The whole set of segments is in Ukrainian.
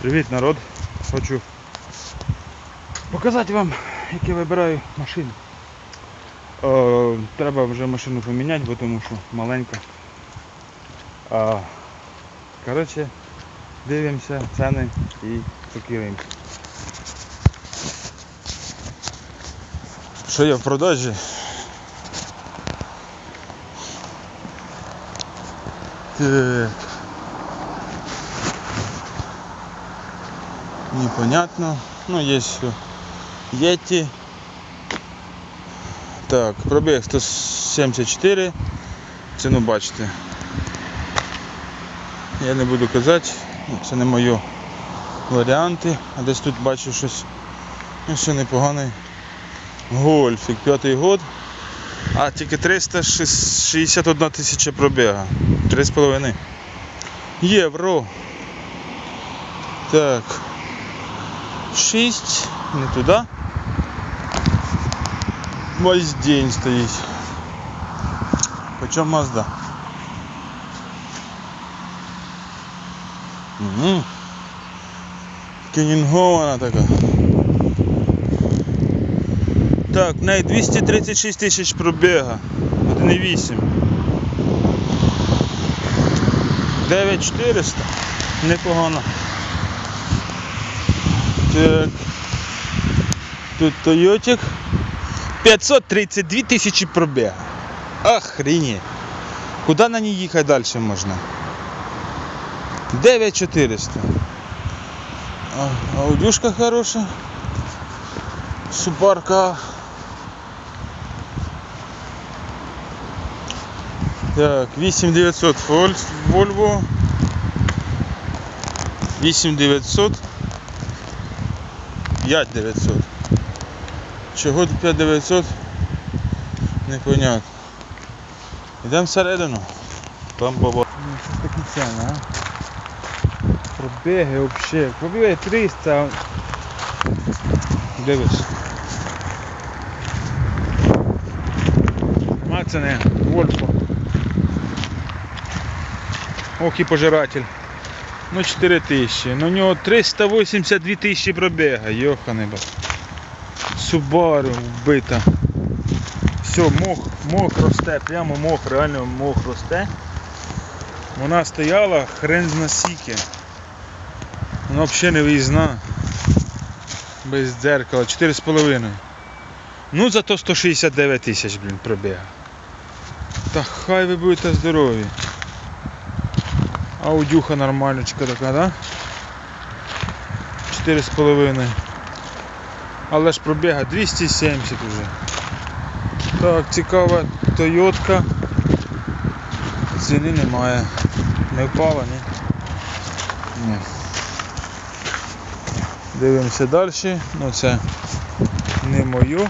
Привіт народ! Хочу показати вам, як я вибираю машину. Е, треба вже машину поміняти, бо тому що маленька. А, коротше, дивимося ціни і шокуємося. Що є в продажі? Так. Непонятно. Ну, есть Yeti. Так, пробіг 174. Ціну бачите. Я не буду казати, ну, це не мої варіанти. А десь тут бачу щось ну, ще непоганий. Гольфік, п'ятий год. А тільки 361 тисяча пробіга. 3,5 євро. Так. 6, не туди. Весь день стоїть. Почем Мазда? Угу. Кенінгована така. Так, в неї 236 тисяч пробіга. 1,8. 9400. Непогано. Так. Тут Тойотик. 532 тисячі пробіга. Охренеть. Куди на ній їхати далі можна? 9400. А, аудюшка хороша. Супарка. Так, 8900 Volvo. 8900. 5900. Чого 5900? Непонятно. Йдемо всередину. Там баба. Ну, щось такі ціни, а? Пробіги взагалі. Пробіги 300. Дивись. Нема ціни. Вольфу. Ох і пожиратель. Ну 4 тисячі. Ну у нього 382 тисячі пробіга. Йоханий ба. Субару вбита. Все, мох, мох росте, прямо мох, реально мох росте. Вона стояла хрен зна скільки. Вона взагалі не виїзна. Без дзеркала. 4,5. Ну зато 169 тисяч, блін, пробіга. Та хай ви будете здорові. Аудюха нормальничка така, да? 4,5. Але ж пробіга 270 вже. Так, цікава Тойотка. Ціни немає. Не впала, ні? Ні. Дивимося далі. Ну це не моє.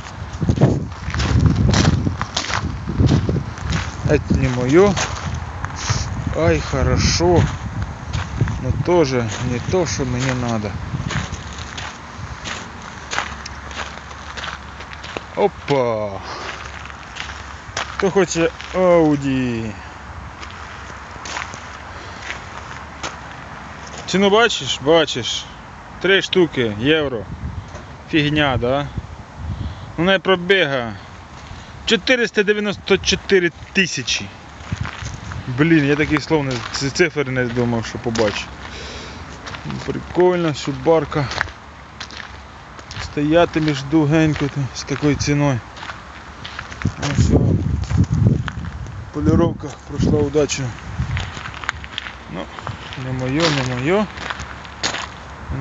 Это не моє. Ай, хорошо. Но тоже не то, что мне надо. Опа! Хто хоче Ауді? Ціну бачиш? Бачиш. Три штуки, євро. Фігня, да? У неї пробіга 494 тисячі. Блін, я таких слов не цифри не думав, що побачу. Прикольно, субарка. Стояти між дугенько з такою ціною. О. Поліровка пройшла удачно. Ну, не моє, не моє.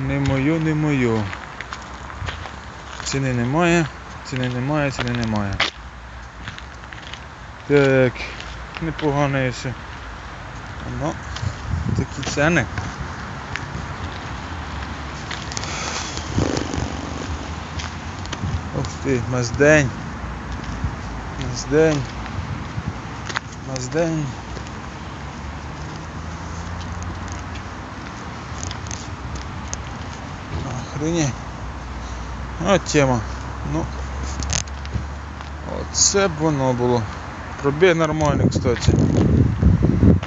Не моє, не моє. Ціни немає, ціни немає, ціни немає. Так, непогано якщо. Ну, такі ціни. Ух ти, Маздень. Маздень. Маздень. Охренеть. От тема. Ну. Оце б воно було. Пробіг нормальний, кстати.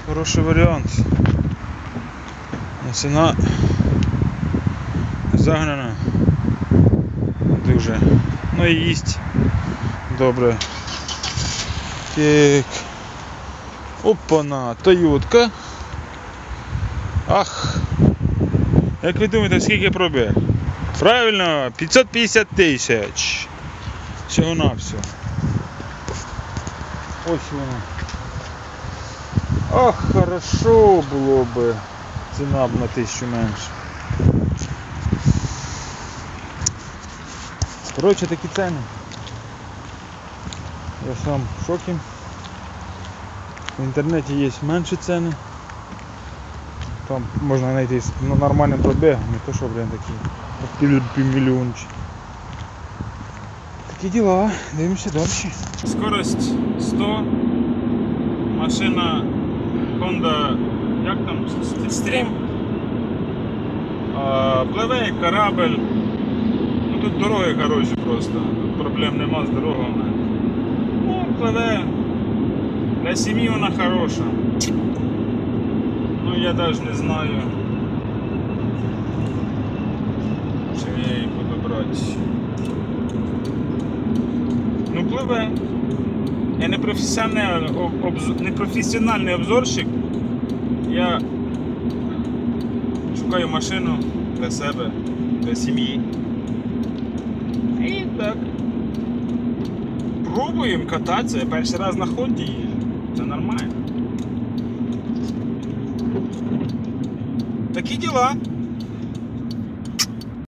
Хороший варіант. Ну, Ціна загнана. Дуже. Ну і їсть. Добре. Так. Опана, Тойотка. Ах. Як ви думаєте, скільки пробіг? Правильно, 550 тисяч. Всього на все. Ось воно. Ах, хорошо було би. Ціна б на тисячу менше. Коротше, такі ціни. Я сам в шокі. В інтернеті є менші ціни. Там можна знайти з ну, нормальним пробігом, не то що, блін, такі пів, півмільйончі. Такі діла, дивимося далі. Скорость 100. Машина Honda, як там, Stream. А, пливе як корабель. Ну тут дороги хороші просто. Тут проблем нема з дорогами. Ну, пливе. Для сім'ї вона хороша. Ну я навіть не знаю. Чи я її буду брати. Ну. Я не професіональний, об- обз- не професіональний обзорщик. Я шукаю машину для себе, для сім'ї. І так. Пробуємо кататися. Я перший раз на Хонді їжджу. Це нормально. Такі діла.